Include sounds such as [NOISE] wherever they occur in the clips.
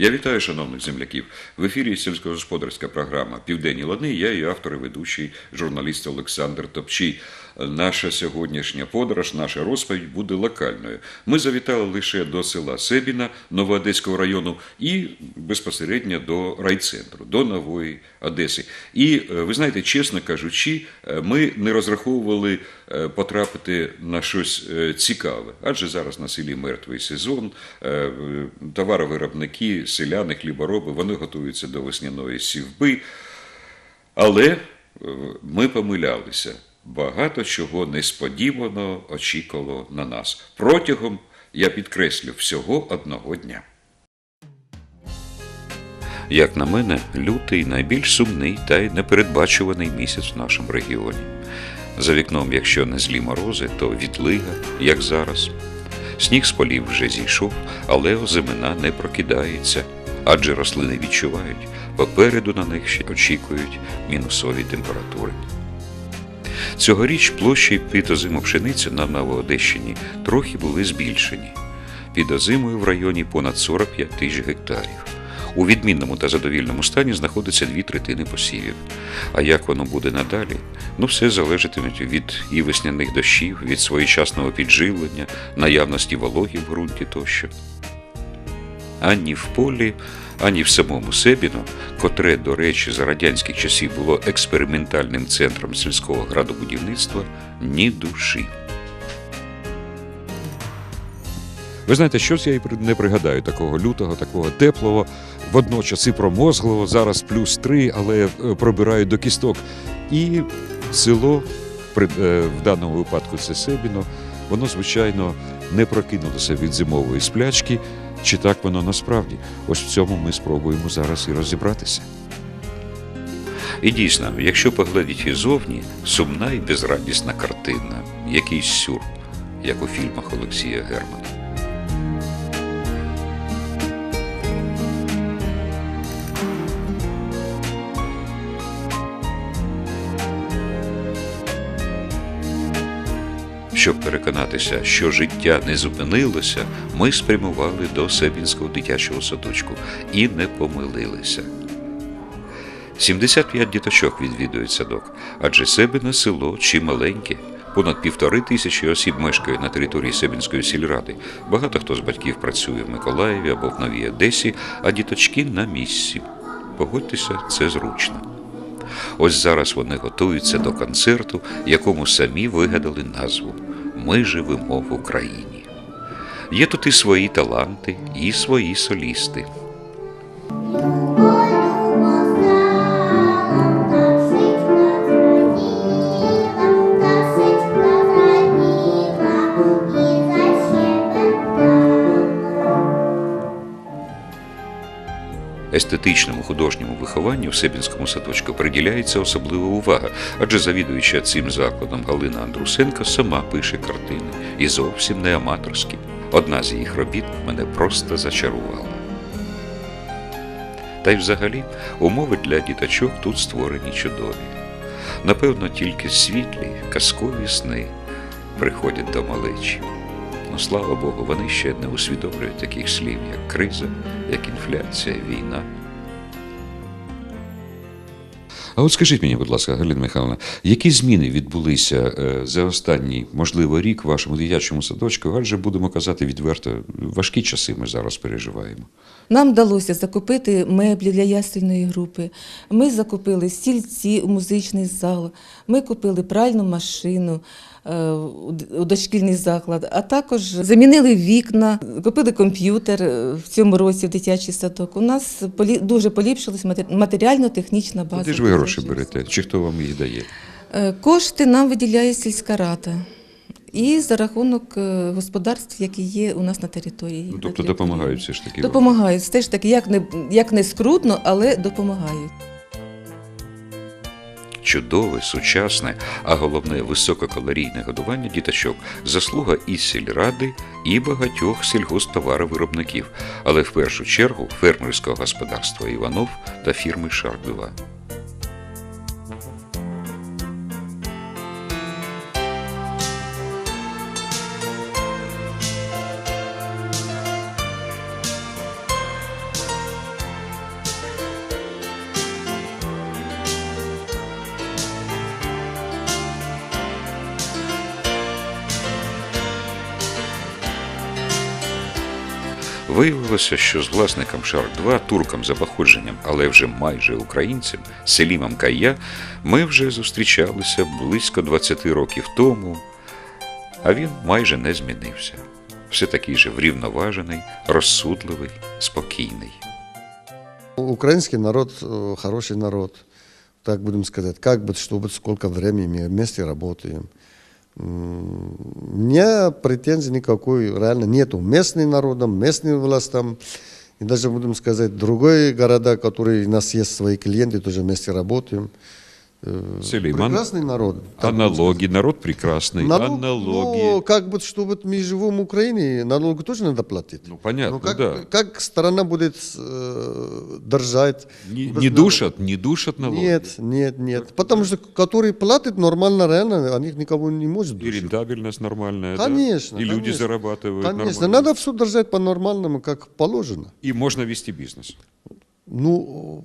Я вітаю шановних земляків. В ефірі сільськогосподарська програма Південні Ладни. Я і автор і ведучий журналіст Олександр Топчий. Наша сьогоднішня подорож, наша розповідь буде локальною. Ми завітали лише до села Себіна Новоодеського району і безпосередньо до райцентру, до Нової Одеси. І е, ви знаєте, чесно кажучи, е, ми не розраховували е, потрапити на щось цікаве, адже зараз на селі мертвий сезон, товаровиробники, селяни, хлібороби, вони готуються до весняної сівби. Але ми помилялися. Багато чого несподівано очікувало на нас протягом, я підкреслю, всього одного дня. Як на мене, лютий найбільш сумний та й непередбачуваний місяць в нашому регіоні. За вікном, якщо не злі морози, то відлига, як зараз. Сніг з полів вже зійшов, але озимина не прокидається, адже рослини відчувають, попереду на них ще очікують мінусові температури. Цьогоріч площі під озиму пшениці на Новоодещині трохи були збільшені. Під озимою в районі понад 45 тисяч гектарів. У відмінному та задовільному стані знаходиться дві третини посівів. А як воно буде надалі? Ну, все залежатиме від і весняних дощів, від своєчасного підживлення, наявності вологі в ґрунті тощо. Ані в полі, ані в самому Себіно, котре, до речі, за радянських часів було експериментальним центром сільського градобудівництва, ні душі. Ви знаєте, щось я і не пригадаю такого лютого, такого теплого, водночас і промозглого, зараз плюс три, але е, пробираю до кісток. І село, е, в даному випадку це Себіно, воно, звичайно, не прокинулося від зимової сплячки. Чи так воно насправді? Ось в цьому ми спробуємо зараз і розібратися. І дійсно, якщо поглядіть зовні, сумна і безрадісна картина, якийсь сюр, як у фільмах Олексія Германа. Щоб переконатися, що життя не зупинилося, ми спрямували до Себінського дитячого садочку і не помилилися. 75 діточок відвідують садок, адже Себине село чи маленьке. Понад півтори тисячі осіб мешкає на території Себінської сільради. Багато хто з батьків працює в Миколаєві або в Новій Одесі, а діточки на місці. Погодьтеся, це зручно. Ось зараз вони готуються до концерту, якому самі вигадали назву Ми живемо в Україні. Є тут і свої таланти, і свої солісти. Естетичному художньому вихованню в Себінському садочку приділяється особлива увага, адже завідуюча цим закладом Галина Андрусенко сама пише картини і зовсім не аматорські. Одна з їх робіт мене просто зачарувала. Та й взагалі умови для діточок тут створені чудові. Напевно, тільки світлі, казкові сни приходять до малечі. Ну, слава Богу, вони ще не усвідомлюють таких слів, як криза, як інфляція, війна. А от скажіть мені, будь ласка, Галина Михайловна, які зміни відбулися е, за останній, можливо, рік в вашому дитячому садочку? Адже будемо казати відверто, важкі часи ми зараз переживаємо. Нам вдалося закупити меблі для ясельної групи. Ми закупили стільці у музичний зал. Ми купили пральну машину у дошкільний заклад, а також замінили вікна, купили комп'ютер е, в цьому році в дитячий садок. У нас дуже поліпшилась матер- матеріально-технічна база. Де ж ви гроші берете? Чи хто вам їх дає? Е, Кошти нам виділяє сільська рада. І за рахунок е, господарств, які є у нас на території. Ну, тобто допомагають все ж таки. Допомагають. Все ж таки, як не, як не скрутно, але допомагають. Чудове, сучасне, а головне висококалорійне годування діточок заслуга і сільради, і багатьох сільгосптоваровиробників, але в першу чергу фермерського господарства Іванов та фірми Шарк-2. Виявилося, що з власником Шарк 2 турком за походженням, але вже майже українцем, Селімом Кая, ми вже зустрічалися близько 20 років тому, а він майже не змінився. Все такий же врівноважений, розсудливий, спокійний. Украинский народ э, хороший народ, так будем сказать. Как бы, чтобы сколько времени мы вместе работаем. Меня претензий никакой реально нету. Местным народам, местным властям. И даже, будем сказать, другие города, которые у нас есть свои клиенты, тоже вместе работаем. Э, Селиман, Прекрасный народ. Аналоги, народ прекрасный, Налог, аналоги. Ну, как бы, чтобы мы живем в Украине, налог тоже надо платить. Ну, понятно, Ну, как, да. как страна будет э, держать? Не, не душат, не душат налоги. Нет, нет, нет. Потому что, которые платят нормально, реально, они никого не может И душить. рентабельность нормальная, да? Конечно. И люди конечно. зарабатывают Конечно, нормально. надо все держать по-нормальному, как положено. И можно вести бизнес. Ну,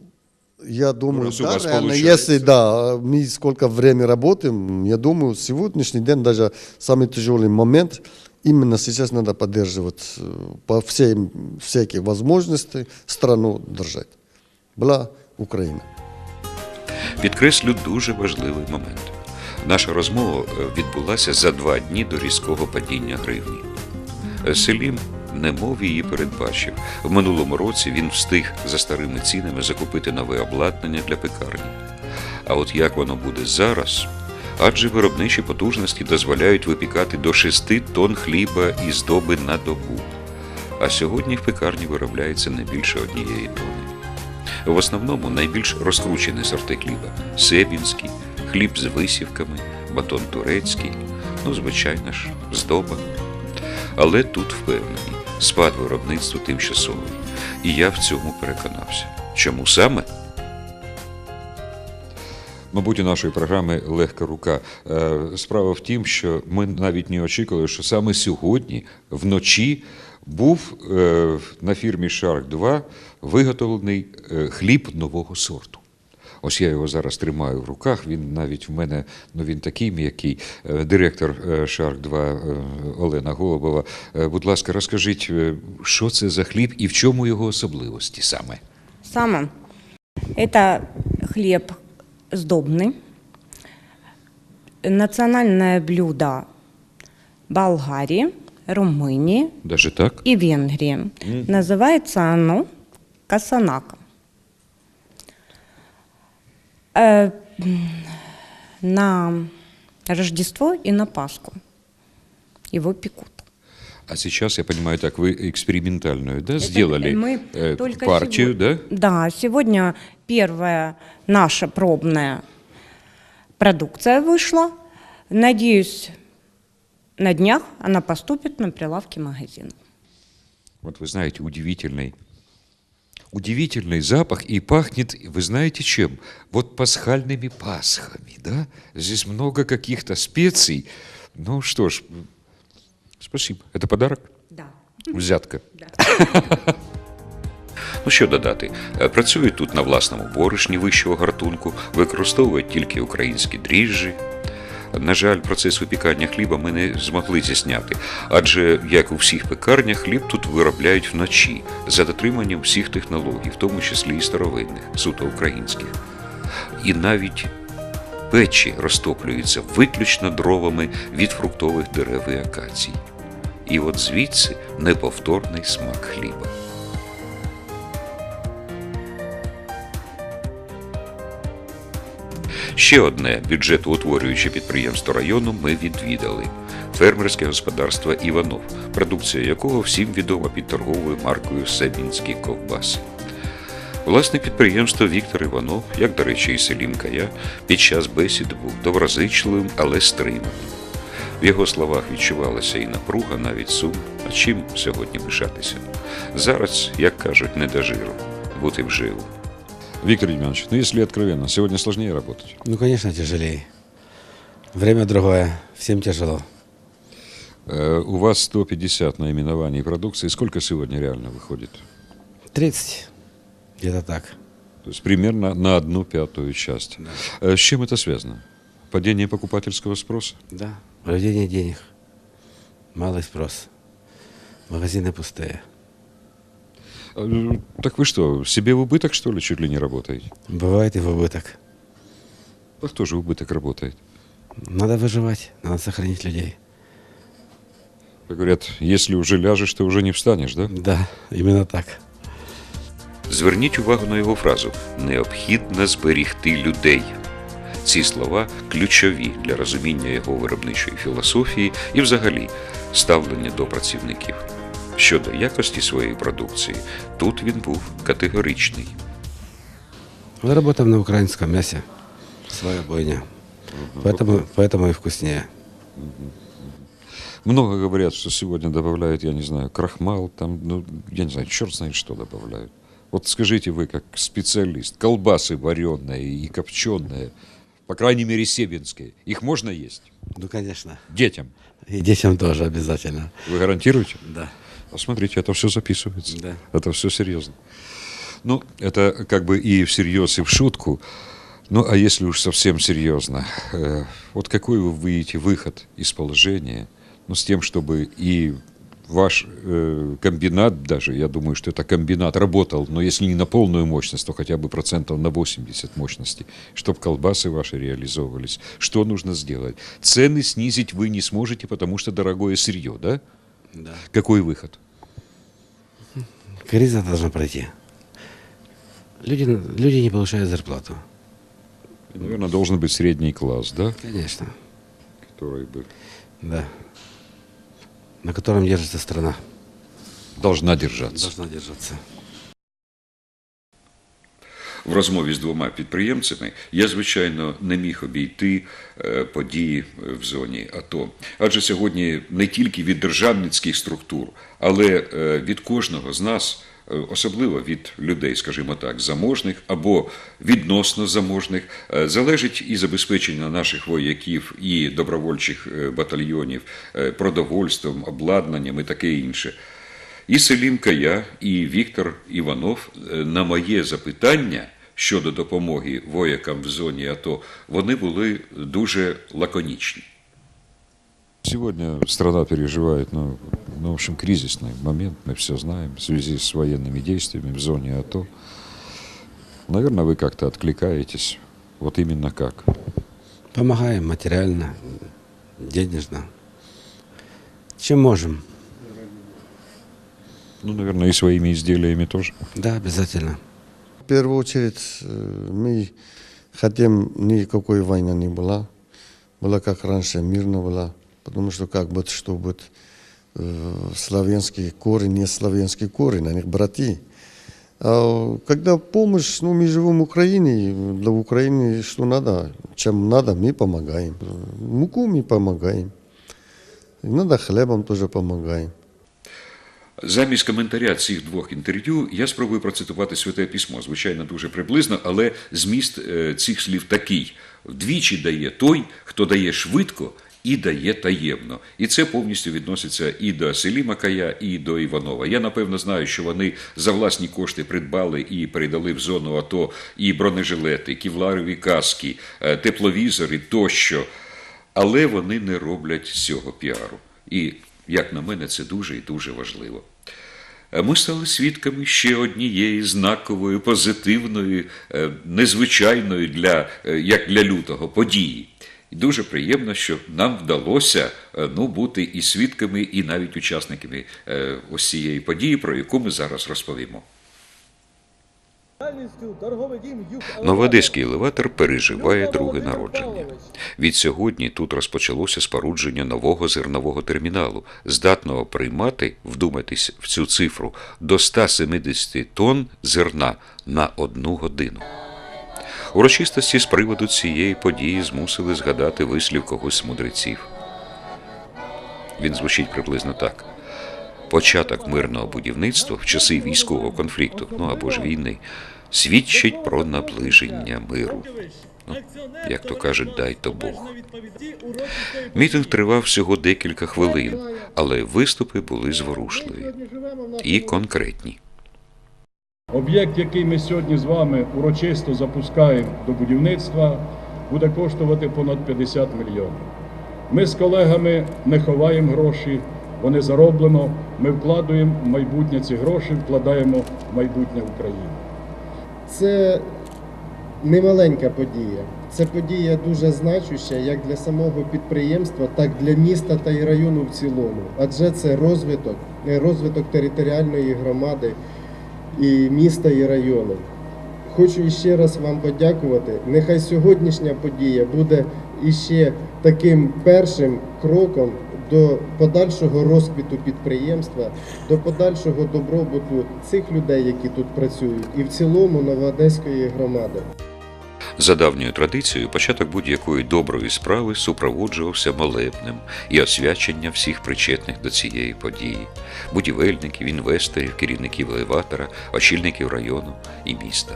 я думаю, раз у да, вас реально, получается. если да, мы сколько время работаем, я думаю, сегодняшний день даже самый тяжелый момент, именно сейчас надо поддерживать э, по всем всякие возможности страну держать. Была Украина. Підкреслю дуже важливий момент. Наша розмова е, відбулася за два дні до різкого падіння гривні. Е, Селім немов її передбачив. В минулому році він встиг за старими цінами закупити нове обладнання для пекарні. А от як воно буде зараз? Адже виробничі потужності дозволяють випікати до 6 тонн хліба і здоби на добу. А сьогодні в пекарні виробляється не більше однієї тони. В основному найбільш розкручені сорти хліба себінський, хліб з висівками, батон турецький, ну, звичайно ж, здоба. Але тут впевнені, спад виробництва тимчасовий. І я в цьому переконався. Чому саме? Мабуть, у нашої програми легка рука. Е, Справа в тім, що ми навіть не очікували, що саме сьогодні, вночі, був е, на фірмі Shark 2 виготовлений е, хліб нового сорту. Ось я його зараз тримаю в руках. Він навіть в мене ну він такий м'який. Е, Директор е, Шарк 2 е, Олена Голубова. Е, Будь ласка, розкажіть, е, що це за хліб і в чому його особливості саме? Саме. Это хлеб сдобный. Национальное блюдо Болгарии, Румынии Даже так? и Венгрии. Называется оно касанака. Э, на Рождество и на Пасху его пекут. А сейчас, я понимаю, так вы экспериментальную, да, Это сделали мы э, только партию, да? сегодня- Да, сегодня первая наша пробная продукция вышла. Надеюсь, на днях она поступит на прилавки магазина. Вот вы знаете, удивительный, удивительный запах и пахнет, вы знаете чем? Вот пасхальными пасхами, да? Здесь много каких-то специй. Ну что ж, спасибо. Это подарок? Да. Взятка. Ну що додати, Е, працюють тут на власному борошні вищого гартунку, використовують тільки українські дріжджі. На жаль, процес випікання хліба ми не змогли зісняти, адже, як у всіх пекарнях, хліб тут виробляють вночі за дотриманням всіх технологій, в тому числі і старовинних, суто українських. І навіть печі розтоплюються виключно дровами від фруктових дерев і акацій. І от звідси неповторний смак хліба. Ще одне бюджетоутворююче підприємство району ми відвідали фермерське господарство Іванов, продукція якого всім відома під торговою маркою Сабінські ковбаси. Власник підприємства Віктор Іванов, як, до речі, і Селім Кая, під час бесіди був доброзичливим, але стриманим. В його словах відчувалася і напруга, навіть сум. А чим сьогодні пишатися? Зараз, як кажуть, не до жиру, бути вживу. Виктор Демьянович, ну если откровенно, сегодня сложнее работать. Ну, конечно, тяжелее. Время другое, всем тяжело. Э, У вас 150 наименований продукции. Сколько сегодня реально выходит? 30, где-то так. То есть примерно на одну пятую часть. Э, С чем это связано? Падение покупательского спроса? Да. Владение денег. Малый спрос. Магазины пустые. Э, Так вы что, себе в убыток, что ли, чуть ли не работаете? Бывает и в убыток. А кто же в убыток работает? Надо выживать, надо сохранить людей. Как говорят, если уже ляжешь, ты уже не встанешь, да? Да, именно так. Зверніть увагу на його фразу необхідно зберігти людей. Ці слова ключові для розуміння його виробничої філософії і, взагалі, ставлення до працівників. Щодо якості своєї продукції, тут він був категоричний. Мы работаем на украинском мясе. Своя бойня. Поэтому, поэтому и вкуснее. Много говорят, что сегодня добавляют, я не знаю, крахмал, там, ну, я не знаю, черт знает, что добавляют. Вот скажите вы, как специалист, колбасы вареные и копченые, по крайней мере, себинские, их можно есть? Ну, конечно. Детям. И детям тоже обязательно. Вы гарантируете? Да. Смотрите, это все записывается. Да. Это все серьезно. Ну, это как бы и всерьез, и в шутку. Ну, а если уж совсем серьезно, э, вот какой вы видите выход из положения, ну, с тем, чтобы и ваш э, комбинат даже, я думаю, что это комбинат работал, но если не на полную мощность, то хотя бы процентов на 80 мощности, чтобы колбасы ваши реализовывались. Что нужно сделать? Цены снизить вы не сможете, потому что дорогое сырье, да? Да. Какой выход? Криза должна пройти. Люди, люди не получают зарплату. Наверное, должен быть средний класс, да? Конечно. Который бы Да. На котором держится страна. должна держаться. Должна держаться. В розмові з двома підприємцями я, звичайно, не міг обійти е, події в зоні АТО. Адже сьогодні не тільки від державницьких структур, але е, від кожного з нас, е, особливо від людей, скажімо так, заможних або відносно заможних, е, залежить і забезпечення наших вояків і добровольчих е, батальйонів е, продовольством, обладнанням і таке інше. І Селім Кая, і Віктор Іванов е, на моє запитання щодо допомоги воякам в зоні АТО, вони були дуже лаконічні. Сегодня страна переживает, ну, ну, в общем, кризисный момент, мы все знаем, в связи с военными действиями в зоне АТО. Наверное, вы как-то откликаетесь. Вот именно как? Помогаем материально, денежно. Чем можем. Ну, наверное, и своими изделиями тоже. Да, обязательно. В первую очередь э, мы хотим, никакой войны не была. Была как раньше, мирно была. Потому что как бы, чтобы э, славянский корень, не славянский корень, они братья. А когда помощь, ну, мы живем в Украине, для Украины что надо, чем надо, мы помогаем. Муку мы помогаем. Надо хлебом тоже помогаем. Замість коментаря цих двох інтерв'ю я спробую процитувати святе письмо. Звичайно, дуже приблизно, але зміст е, цих слів такий: вдвічі дає той, хто дає швидко і дає таємно. І це повністю відноситься і до Селіма Кая, і до Іванова. Я напевно знаю, що вони за власні кошти придбали і передали в зону АТО і бронежилети, ківларові каски, е, тепловізори тощо. Але вони не роблять цього піару. І, як на мене, це дуже і дуже важливо. Е, Ми стали свідками ще однієї знакової, позитивної, е, незвичайної для, е, як для лютого події. І дуже приємно, що нам вдалося ну, бути і свідками, і навіть учасниками ось цієї події, про яку ми зараз розповімо. Новоодеський елеватор переживає друге народження. Від сьогодні тут розпочалося спорудження нового зернового терміналу, здатного приймати, вдумайтесь в цю цифру, до 170 тонн зерна на одну годину. Урочистості з приводу цієї події змусили згадати вислів когось з мудреців. Він звучить приблизно так. Початок мирного будівництва в часи військового конфлікту, ну або ж війни, свідчить про наближення миру. Ну, як то кажуть, дай то Бог. Мітинг тривав всього декілька хвилин, але виступи були зворушливі і конкретні. Об'єкт, який ми сьогодні з вами урочисто запускаємо до будівництва, буде коштувати понад 50 мільйонів. Ми з колегами не ховаємо гроші, бо не зароблено. Ми вкладуємо в майбутнє ці гроші, вкладаємо в майбутнє України. Це не маленька подія. Це подія дуже значуща як для самого підприємства, так і для міста та й району в цілому. Адже це розвиток, е, розвиток територіальної громади і міста і району. Хочу іще раз вам подякувати. Нехай сьогоднішня подія буде іще таким першим кроком до подальшого розквіту підприємства, до подальшого добробуту цих людей, які тут працюють, і в цілому Новоодеської громади. За давньою традицією, початок будь-якої доброї справи супроводжувався молебнем і освячення всіх причетних до цієї події будівельників, інвесторів, керівників елеватора, очільників району і міста.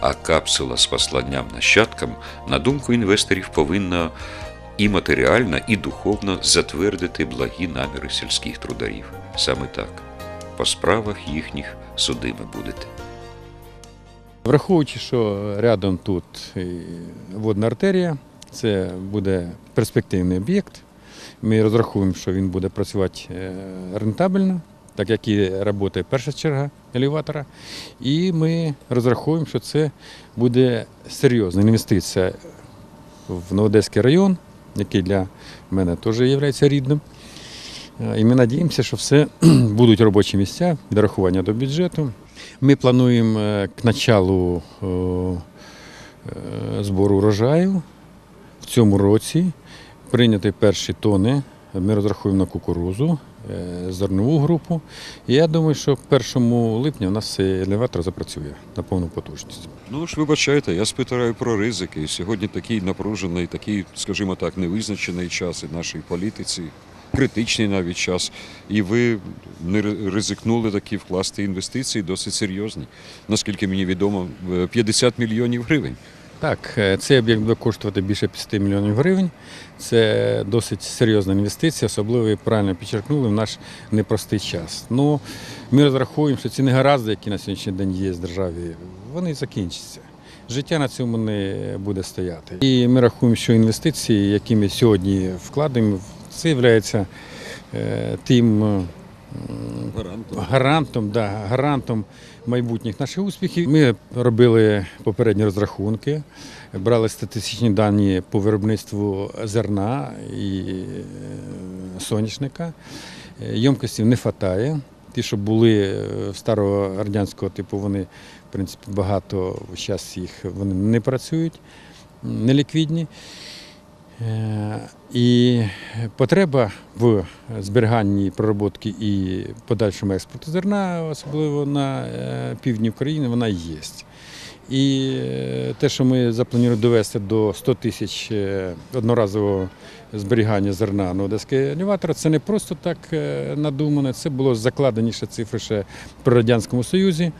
А капсула з посланням нащадкам, на думку інвесторів, повинна і матеріально, і духовно затвердити благі наміри сільських трударів. Саме так. По справах їхніх судими будете. Враховуючи, що рядом тут водна артерія, це буде перспективний об'єкт. Ми розраховуємо, що він буде працювати е, рентабельно, так як і працює перша черга елеватора. І ми розраховуємо, що це буде серйозна інвестиція в Новодеський район, який для мене теж є рідним. Е, І ми надіємося, що все [CLEARS THROAT] будуть робочі місця, дорахування до бюджету. Ми плануємо е, к началу е, збору урожаю в цьому році прийняти перші тони. Ми розраховуємо на кукурузу, зернову групу. І я думаю, що к 1 липня у нас елеватор запрацює на повну потужність. Ну ж вибачайте, я спитаю про ризики. Сьогодні такий напружений, такий, скажімо так, невизначений час і нашій політиці, критичний навіть час. І ви не ризикнули такі вкласти інвестиції досить серйозні. Наскільки мені відомо, е, 50 мільйонів гривень. Так, е, цей об'єкт буде коштувати більше 50 мільйонів гривень. Це досить серйозна інвестиція, особливо ви правильно підчеркнули в наш непростий час. Ну, ми розраховуємо, що ці негаразди, які на сьогоднішній день є в державі, вони закінчаться. Життя на цьому не буде стояти. І ми рахуємо, що інвестиції, які ми сьогодні вкладаємо, це є тим. Е, м, гарантом, да, гарантом майбутніх наших успіхів. Ми робили попередні розрахунки, брали статистичні дані по виробництву зерна і е, соняшника. Е, не вистачає. Ті, що були е, старого радянського типу, вони, в принципі, багато зараз їх вони не працюють, м, неліквідні. Е, І потреба в зберіганні пророботки і подальшому експорту зерна, особливо на е, півдні України, вона є. І е, те, що ми запланували довести до 100 тисяч е, одноразового зберігання зерна на Одеський елеватор, це не просто так е, надумане, це було закладеніше цифри ще при Радянському Союзі,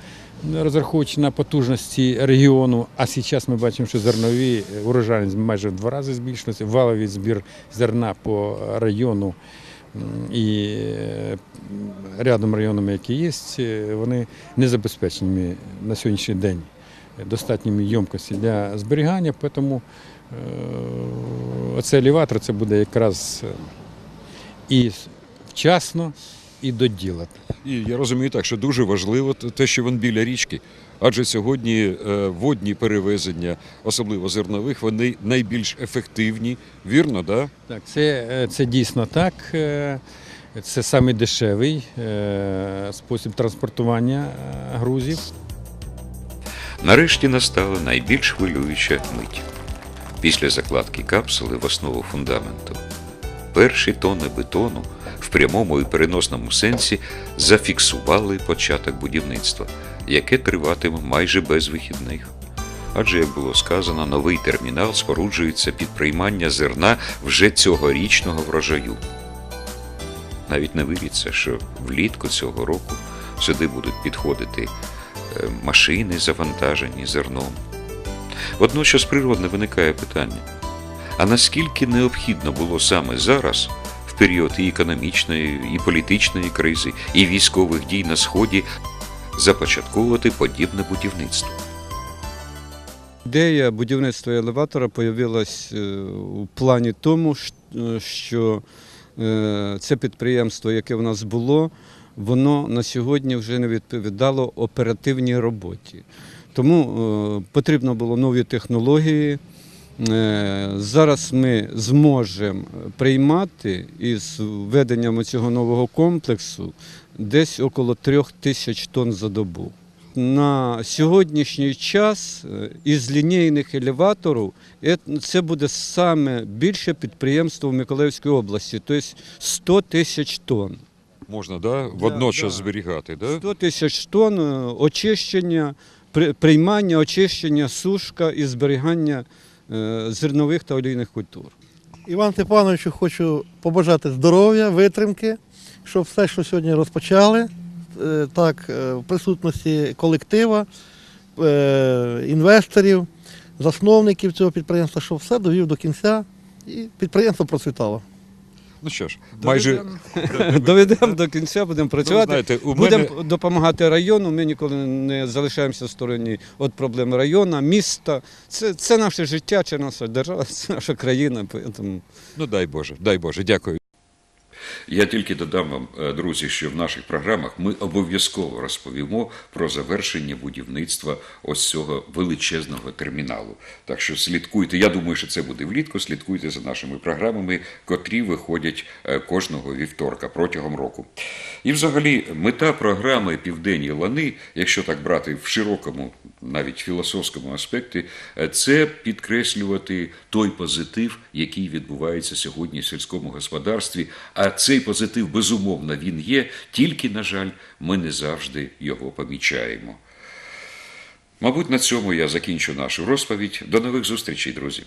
розраховуючи на потужності регіону. А зараз ми бачимо, що зернові урожайність майже в два рази збільшилася, валовий збір зерна по району. І рядом районами, які є, вони не забезпечені на сьогоднішній день достатніми ємкості для зберігання, тому е, оцей елеватор це буде якраз е, і вчасно, і до діла. І я розумію так, що дуже важливо те, що він біля річки. Адже сьогодні е, водні перевезення, особливо зернових, вони найбільш ефективні. Вірно, да? Так, це, це дійсно так. Це самий дешевий спосіб транспортування грузів. Нарешті настала найбільш хвилююча мить. Після закладки капсули в основу фундаменту. Перші тони бетону в прямому і переносному сенсі зафіксували початок будівництва, яке триватиме майже без вихідних. Адже, як було сказано, новий термінал споруджується під приймання зерна вже цьогорічного врожаю. Навіть не віриться, що влітку цього року сюди будуть підходити машини, завантажені зерном. Водночас природне виникає питання: а наскільки необхідно було саме зараз, в період і економічної, і політичної кризи, і військових дій на Сході, започатковувати подібне будівництво? Ідея будівництва елеватора з'явилась е, у плані тому, е, що е, це підприємство, яке в нас було, воно на сьогодні вже не відповідало оперативній роботі. Тому е, потрібно було нові технології. Е, Зараз ми зможемо приймати із введенням цього нового комплексу десь около трьох тисяч тонн за добу. На сьогоднішній час е, із лінійних елеваторів це буде саме більше підприємство в Миколаївській області, тобто 100 тисяч тонн. Можна да, водночас да. зберігати. Да? 100 тисяч тонн е, очищення, при- приймання, очищення, сушка і зберігання е, зернових та олійних культур. Іван Степановичу хочу побажати здоров'я, витримки, щоб все, що сьогодні розпочали, е, так, в присутності колектива, інвесторів, засновників цього підприємства, щоб все довів до кінця і підприємство процвітало. Ну що ж, майже Доведемо до кінця, будемо працювати. Ну, знаєте, у будемо допомагати району. Ми ніколи не залишаємося в стороні від проблем району, міста. Це, це наше життя, це наша держава, [LAUGHS] це наша країна. Тому ну дай Боже, дай Боже, дякую. Я тільки додам вам, е, друзі, що в наших програмах ми обов'язково розповімо про завершення будівництва ось цього величезного терміналу. Так що слідкуйте. Я думаю, що це буде влітку. Слідкуйте за нашими програмами, котрі виходять е, кожного вівторка протягом року. І, взагалі, мета програми Південні лани, якщо так брати в широкому, навіть філософському аспекті, е, це підкреслювати той позитив, який відбувається сьогодні в сільському господарстві. А цей позитив, безумовно, він є, тільки, на жаль, ми не завжди його помічаємо. Мабуть, на цьому я закінчу нашу розповідь. До нових зустрічей, друзі.